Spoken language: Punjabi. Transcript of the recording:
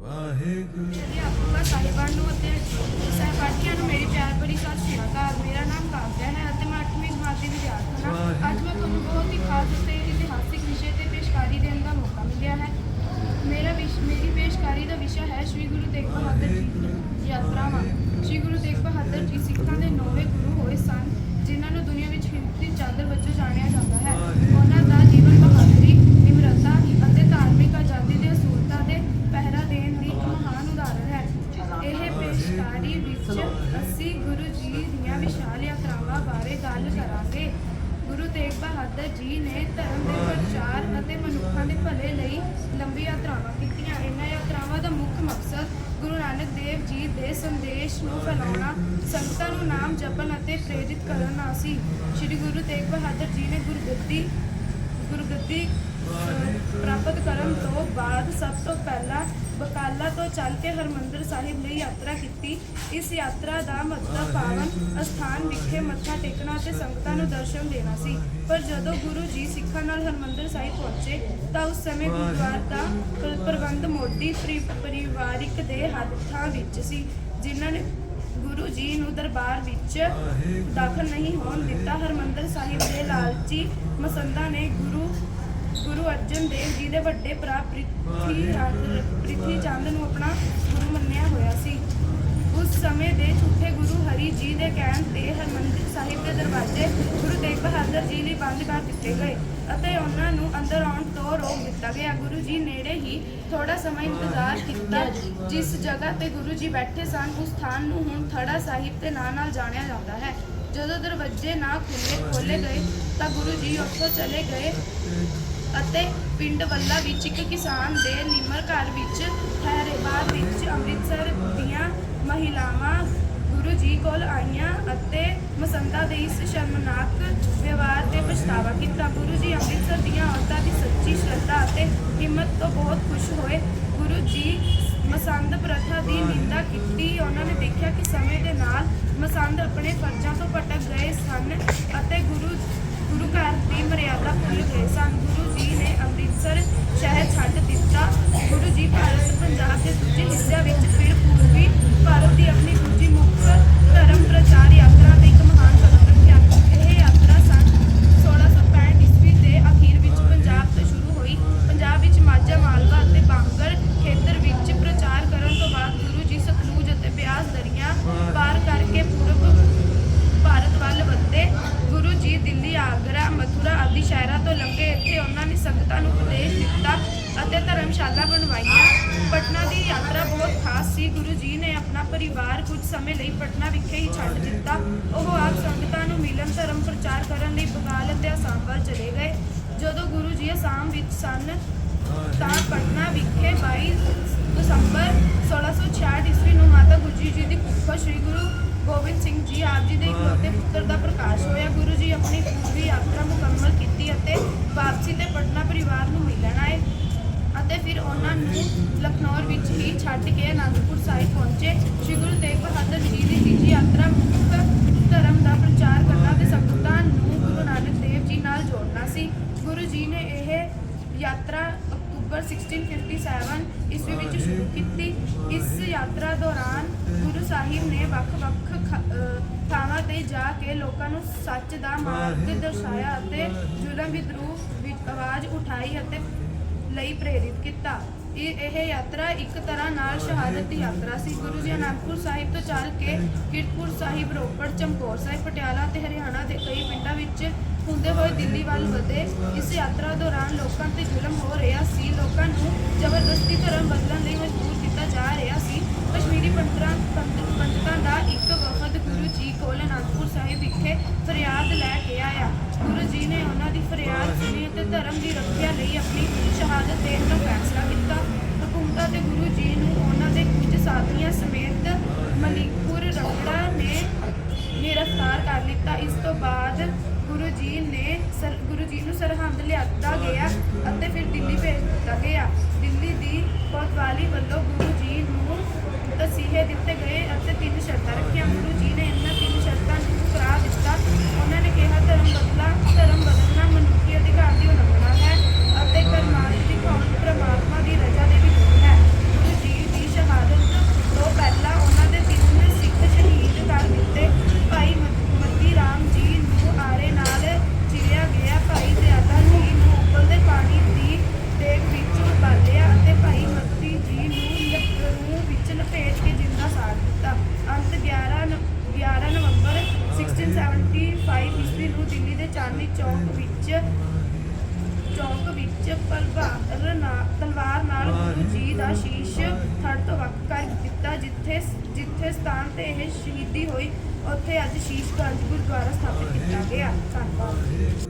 ਵਾਹਿਗੁਰੂ। ਜਿਹੜੇ ਆਪੂਗਾ ਸਾਹਿਬਾਨ ਨੂੰ ਅਤੇ ਸਹਿਪਾਠੀਆਂ ਨੂੰ ਮੇਰੀ ਪਿਆਰ ਭਰੀ ਸਤਿ ਸ਼੍ਰੀ ਅਕਾਲ। ਮੇਰਾ ਨਾਮ ਕਾਵਿਆ ਹੈ ਅਤੇ ਮੈਂ 8ਵੀਂ ਜਮਾਤ ਦੀ ਵਿਦਿਆਰਥਣ ਹਾਂ। ਅੱਜ ਮੈਂ ਤੁਹਾਨੂੰ ਬਹੁਤ ਹੀ ਖਾਸ ਅਤੇ ਇਤਿਹਾਸਿਕ ਵਿਸ਼ੇ ਤੇ ਪੇਸ਼ਕਾਰੀ ਦੇਣ ਦਾ ਮੌਕਾ ਮਿਲਿਆ ਹੈ। ਮੇਰਾ ਵਿਸ਼ ਮੇਰੀ ਪੇਸ਼ਕਾਰੀ ਦਾ ਵਿਸ਼ਾ ਹੈ ਸ੍ਰੀ ਗੁਰੂ ਤੇਗ ਬਹਾਦਰ ਜੀ ਦੀ ਯਾਤਰਾਵਾਂ। ਸ੍ਰੀ ਗੁਰੂ ਤੇਗ ਬਹਾਦਰ ਜੀ ਸਿੱਖਾਂ ਦੇ ਨੌਵੇਂ ਪੇਸ਼ਕਾਰੀ ਵਿੱਚ ਅਸੀਂ ਗੁਰੂ ਜੀ ਦੀਆਂ ਵਿਸ਼ਾਲ ਯਾਤਰਾਵਾਂ ਬਾਰੇ ਗੱਲ ਕਰਾਂਗੇ। ਗੁਰੂ ਤੇਗ ਬਹਾਦਰ ਜੀ ਨੇ ਧਰਮ ਦੇ ਪ੍ਰਚਾਰ ਅਤੇ ਮਨੁੱਖਾਂ ਦੇ ਭਲੇ ਲਈ ਲੰਬੀ ਯਾਤਰਾਵਾਂ ਕੀਤੀਆਂ। ਇਹਨਾਂ ਯਾਤਰਾਵਾਂ ਦਾ ਮੁੱਖ ਮਕਸਦ ਗੁਰੂ ਨਾਨਕ ਦੇਵ ਜੀ ਦੇ ਸੰਦੇਸ਼ ਨੂੰ ਫੈਲਾਉਣਾ ਸੰਗਤਾਂ ਨੂੰ ਨਾਮ ਜਪਣ ਅਤੇ ਪ੍ਰੇਰਿਤ ਕਰਨਾ ਸੀ। ਸ੍ਰੀ ਗੁਰੂ ਤੇਗ ਬਹਾਦਰ ਜੀ ਨੇ ਗੁਰਗੱਦੀ ਗੁਰਗੱਦੀ ਪ੍ਰਾਪਤ ਕਰਨ ਤੋਂ ਬਾਅਦ ਸਭ ਤੋਂ ਪਹਿਲਾਂ ਬਕਾਲਾ ਤੋਂ ਚੱਲ ਕੇ ਹਰਮੰਦਰ ਸਾਹਿਬ ਲਈ ਯਾਤਰਾ ਕੀਤੀ। ਇਸ ਯਾਤਰਾ ਦਾ ਮਤਲਬ ਪਾਵਨ ਅਸਥਾਨ ਵਿਖੇ ਮੱਥਾ ਟੇਕਣਾ ਅਤੇ ਸੰਗਤਾਂ ਨੂੰ ਦਰਸ਼ਨ ਦੇਣਾ ਸੀ। ਪਰ ਜਦੋਂ ਗੁਰੂ ਜੀ ਸਿੱਖਾਂ ਨਾਲ ਹਰਮੰਦਰ ਸਾਹਿਬ ਪਹੁੰਚੇ, ਤਾਂ ਉਸ ਸਮੇਂ ਗੁਰਦੁਆਰਾ ਦਾ ਪ੍ਰਬੰਧ ਮੋਢੀ ਪਰਿ- ਪਰਿਵਾਰਿਕ ਦੇ ਹੱਥਾਂ ਵਿੱਚ ਸੀ, ਜਿਨ੍ਹਾਂ ਨੇ ਗੁਰੂ ਜੀ ਨੂੰ ਦਰਬਾਰ ਵਿੱਚ ਦਾਖਲ ਨਹੀਂ ਹੋਣ ਦਿੱਤਾ। ਹਰਮੰਦਰ ਸਾਹਿਬ ਦੇ ਲਾਲਚੀ ਮਸੰਦਾਂ ਨੇ ਗੁਰੂ ਗੁਰੂ ਅਰਜਨ ਦੇਵ ਜੀ ਦੇ ਵੱਡੇ ਭਰਾ ਪ੍ਰਿਥੀ ਪ੍ਰਿਥੀ ਚੰਦ ਨੂੰ ਆਪਣਾ ਗੁਰੂ ਮੰਨਿਆ ਹੋਇਆ ਸੀ। ਉਸ ਸਮੇਂ ਦੇ ਝੂਠੇ ਗੁਰੂ ਹਰੀ ਜੀ ਦੇ ਕਹਿਣ ਤੇ ਹਰਮੰਦਰ ਸਾਹਿਬ ਦੇ ਦਰਵਾਜ਼ੇ ਗੁਰੂ ਤੇਗ ਬਹਾਦਰ ਜੀ ਲਈ ਬੰਦ ਕਰ ਦਿੱਤੇ ਗਏ ਅਤੇ ਉਹਨਾਂ ਨੂੰ ਅੰਦਰ ਆਉਣ ਤੋਂ ਰੋਕ ਦਿੱਤਾ ਗਿਆ। ਗੁਰੂ ਜੀ ਨੇੜੇ ਹੀ ਥੋੜਾ ਸਮਾਂ ਇੰਤਜ਼ਾਰ ਕੀਤਾ ਜਿਸ ਜਗ੍ਹਾ ਤੇ ਗੁਰੂ ਜੀ ਬੈਠੇ ਸਨ ਉਸ ਸਥਾਨ ਨੂੰ ਹੁਣ ਥੜਾ ਸਾਹਿਬ ਦੇ ਨਾਂ ਨਾਲ ਜਾਣਿਆ ਜਾਂਦਾ ਹੈ। ਜਦੋਂ ਦਰਵਾਜ਼ੇ ਨਾ ਖੁੱਲੇ ਖੋਲੇ ਗਏ ਤਾਂ ਗੁਰੂ ਜੀ ਉੱਥੋਂ ਚਲੇ ਗਏ। ਅਤੇ ਪਿੰਡ ਵੱਲਾ ਵਿੱਚ ਇੱਕ ਕਿਸਾਨ ਦੇ ਨਿਮਰ ਘਰ ਵਿੱਚ ਠਹਿਰੇ। ਬਾਅਦ ਵਿੱਚ ਅੰਮ੍ਰਿਤਸਰ ਦੀਆਂ ਮਹਿਲਾਵਾਂ ਗੁਰੂ ਜੀ ਕੋਲ ਆਈਆਂ ਅਤੇ ਮਸੰਦਾ ਦੇ ਇਸ ਸ਼ਰਮਨਾਕ ਵਿਵਹਾਰ ਤੇ ਪਛਤਾਵਾ ਕੀਤਾ। ਗੁਰੂ ਜੀ ਅੰਮ੍ਰਿਤਸਰ ਦੀਆਂ ਔਰਤਾਂ ਦੀ ਸੱਚੀ ਸ਼ਰਧਾ ਅਤੇ ਹਿੰਮਤ ਤੋਂ ਬਹੁਤ ਖੁਸ਼ ਹੋਏ। ਗੁਰੂ ਜੀ ਮਸੰਦ ਪ੍ਰਥਾ ਦੀ ਨਿੰਦਾ ਕੀਤੀ। ਉਹਨਾਂ ਨੇ ਦੇਖਿਆ ਕਿ ਸਮੇਂ ਦੇ ਨਾਲ ਮਸੰਦ ਆਪਣੇ ਫਰਜ਼ਾਂ ਤੋਂ ਭਟਕ ਗਏ ਸਨ ਅਤੇ ਗੁਰੂ ਗੁਰੂ ਘਰ ਦੀ ਮਰਿਆਦਾ ਭੁੱਲ ਗਏ ਸਨ। ਗੁਰੂ ਜੀ ਨੇ ਅੰਮ੍ਰਿਤਸਰ ਸ਼ਹਿਰ ਛੱਡ ਦਿੱਤਾ। ਸੀ ਗੁਰੂ ਜੀ ਨੇ ਆਪਣਾ ਪਰਿਵਾਰ ਕੁਝ ਸਮੇਂ ਲਈ ਪਟਨਾ ਵਿਖੇ ਹੀ ਛੱਡ ਦਿੱਤਾ। ਉਹ ਆਪ ਸੰਗਤਾਂ ਨੂੰ ਮਿਲਣ, ਧਰਮ ਪ੍ਰਚਾਰ ਕਰਨ ਲਈ ਬੰਗਾਲ ਅਤੇ ਅਸਾਮ ਵੱਲ ਚਲੇ ਗਏ। ਜਦੋਂ ਗੁਰੂ ਜੀ ਅਸਾਮ ਵਿੱਚ ਸਨ, ਤਾਂ ਪਟਨਾ ਵਿਖੇ 22 ਦਸੰਬਰ 1666 ਈਸਵੀ ਨੂੰ ਮਾਤਾ ਗੁਜਰੀ ਜੀ ਦੀ ਕੁੱਖੋਂ ਸ੍ਰੀ ਗੁਰੂ ਗੋਬਿੰਦ ਸਿੰਘ ਜੀ ਆਪ ਜੀ ਦੇ ਇਕਲੌਤੇ ਪੁੱਤਰ ਦਾ ਪ੍ਰਕਾਸ਼ ਹੋਇਆ। ਗੁਰੂ ਜੀ ਆਪਣੀ ਪੂਰੀ ਯਾਤਰਾ ਮੁਕੰਮਲ ਕੀਤੀ ਅਤੇ ਵਾਪਸੀ ਤੇ ਪਟਨਾ ਪਰਿਵਾਰ ਨੂੰ ਮਿਲਣ ਅਤੇ ਫਿਰ ਉਹਨਾਂ ਨੂੰ ਲਖਨੌਰ ਵਿੱਚ ਹੀ ਛੱਡ ਕੇ ਅਨੰਦਪੁਰ ਸਾਹਿਬ ਪਹੁੰਚੇ। ਸ੍ਰੀ ਗੁਰੂ ਤੇਗ ਬਹਾਦਰ ਜੀ ਦੀ ਤੀਜੀ ਯਾਤਰਾ ਮੁੱਖ ਧਰਮ ਦਾ ਪ੍ਰਚਾਰ ਕਰਨਾ ਤੇ ਸੰਗਤਾਂ ਨੂੰ ਗੁਰੂ ਨਾਨਕ ਦੇਵ ਜੀ ਨਾਲ ਜੋੜਨਾ ਸੀ। ਗੁਰੂ ਜੀ ਨੇ ਇਹ ਯਾਤਰਾ ਅਕਤੂਬਰ 1657 ਈਸਵੀ ਵਿੱਚ ਸ਼ੁਰੂ ਕੀਤੀ। ਇਸ ਯਾਤਰਾ ਦੌਰਾਨ ਗੁਰੂ ਸਾਹਿਬ ਨੇ ਵੱਖ-ਵੱਖ ਥਾਵਾਂ ਤੇ ਜਾ ਕੇ ਲੋਕਾਂ ਨੂੰ ਸੱਚ ਦਾ ਮਾਰਗ ਦਰਸਾਇਆ ਅਤੇ ਜ਼ੁਲਮ ਵਿਦਰੂਹ ਵਿੱਚ ਆਵਾਜ਼ ਉਠਾਈ ਅਤੇ ਲਈ ਪ੍ਰੇਰਿਤ ਕੀਤਾ। ਇਹ ਇਹ ਯਾਤਰਾ ਇੱਕ ਤਰ੍ਹਾਂ ਨਾਲ ਸ਼ਹਾਦਤ ਦੀ ਯਾਤਰਾ ਸੀ। ਗੁਰੂ ਜੀ ਅਨੰਦਪੁਰ ਸਾਹਿਬ ਤੋਂ ਚੱਲ ਕੇ ਕਿਰਤਪੁਰ ਸਾਹਿਬ, ਰੋਪੜ, ਚਮਕੌਰ ਸਾਹਿਬ, ਪਟਿਆਲਾ ਤੇ ਹਰਿਆਣਾ ਦੇ ਕਈ ਪਿੰਡਾਂ ਵਿੱਚ ਹੁੰਦੇ ਹੋਏ ਦਿੱਲੀ ਵੱਲ ਵਧੇ। ਇਸ ਯਾਤਰਾ ਦੌਰਾਨ ਲੋਕਾਂ ਤੇ ਜ਼ੁਲਮ ਹੋ ਰਿਹਾ ਸੀ। ਲੋਕਾਂ ਨੂੰ ਜ਼ਬਰਦਸਤੀ ਧਰਮ ਬਦਲ ਲਈ ਮਜਬੂਰ ਕੀਤਾ ਜਾ ਰਿਹਾ ਸੀ ਕਸ਼ਮੀਰੀ ਪੰਡਤਾਂ ਪੰਡ- ਪੰਡਤਾਂ ਦਾ ਇੱਕ ਵਫਦ ਗੁਰੂ ਜੀ ਕੋਲ ਅਨੰਦਪੁਰ ਸਾਹਿਬ ਵਿਖੇ ਫਰਿਆਦ ਲੈ ਕੇ ਆਇਆ ਗੁਰੂ ਜੀ ਨੇ ਉਹਨਾਂ ਦੀ ਫਰਿਆਦ ਸੁਣੀ ਅਤੇ ਧਰਮ ਦੀ ਰੱਖਿਆ ਲਈ ਆਪਣੀ ਸ਼ਹਾਦਤ ਦੇਣ ਦਾ ਫੈਸਲਾ ਕੀਤਾ। ਹਕੂਮਤਾਂ ਤੇ ਗੁਰੂ ਜੀ ਨੂੰ ਉਹਨਾਂ ਦੇ ਕੁਝ ਸਾਥੀਆਂ ਸਮੇਤ ਮਲਿਕਪੁਰ ਰੰਗੜਾ ਨੇ ਗ੍ਰਿਫਤਾਰ ਕਰ ਲਿੱਤਾ। ਇਸ ਤੋਂ ਬਾਅਦ ਗੁਰੂ ਜੀ ਨੇ ਗੁਰੂ ਜੀ ਨੂੰ ਸਰਹੰਦ ਲਿਆਤਾ ਗਿਆ ਅਤੇ ਫਿਰ ਦਿੱਲੀ ਭੇਜ ਦਿੱਤਾ ਗਿਆ। ਦਿੱਲੀ ਦੀ ਕੋਤਵਾਲੀ ਵੱਲੋਂ ਗੁਰੂ ਜੀ ਨੂੰ ਤਸੀਹੇ ਦਿੱਤੇ ਗਏ ਅਤੇ ਤਿੰਨ ਸ਼ਰਤਾਂ ਰੱਖੀਆਂ। ਗੁਰੂ ਜੀ ਨੇ ਇਹਨਾਂ ਤਿੰਨ ਸ਼ਰਤਾਂ ਨੂੰ ਠੁਕਰਾ ਦਿੱਤਾ ਉਹਨਾਂ ਨੇ ਕਿਹਾ ਧਰਮ ਬਦਲਾ ਧਰਮ ਬਦਲਣਾ ਮਨੁੱਖੀ ਅਧਿਕਾਰ ਦੀ ਉਲੰਘਣਾ ਹੈ ਅਤੇ ਕਰਮਾਂ ਦੀ ਕੌਣ ਪ੍ਰਮਾਤਮਾ ਦੀ ਰਜ਼ਾ ਦੇ ਵਿਰੁੱਧ ਹੈ ਗੁਰੂ ਜੀ ਚਾਂਦਨੀ ਚੌਕ ਵਿੱਚ ਚੌਕ ਵਿੱਚ ਤਲਵਾਰ ਨਾਲ ਤਲਵਾਰ ਨਾਲ ਗੁਰੂ ਜੀ ਦਾ ਸ਼ੀਸ਼ ਥੜ ਤੋਂ ਵੱਖ ਕਰ ਦਿੱਤਾ, ਜਿੱਥੇ ਜਿੱਥੇ ਸਥਾਨ ਤੇ ਇਹ ਸ਼ਹੀਦੀ ਹੋਈ, ਉੱਥੇ ਅੱਜ ਸ਼ੀਸ਼ ਗੰਜ ਗੁਰਦੁਆਰਾ ਸਥਾਪਿਤ ਕੀਤਾ ਗਿਆ। ਧੰਨਵਾਦ।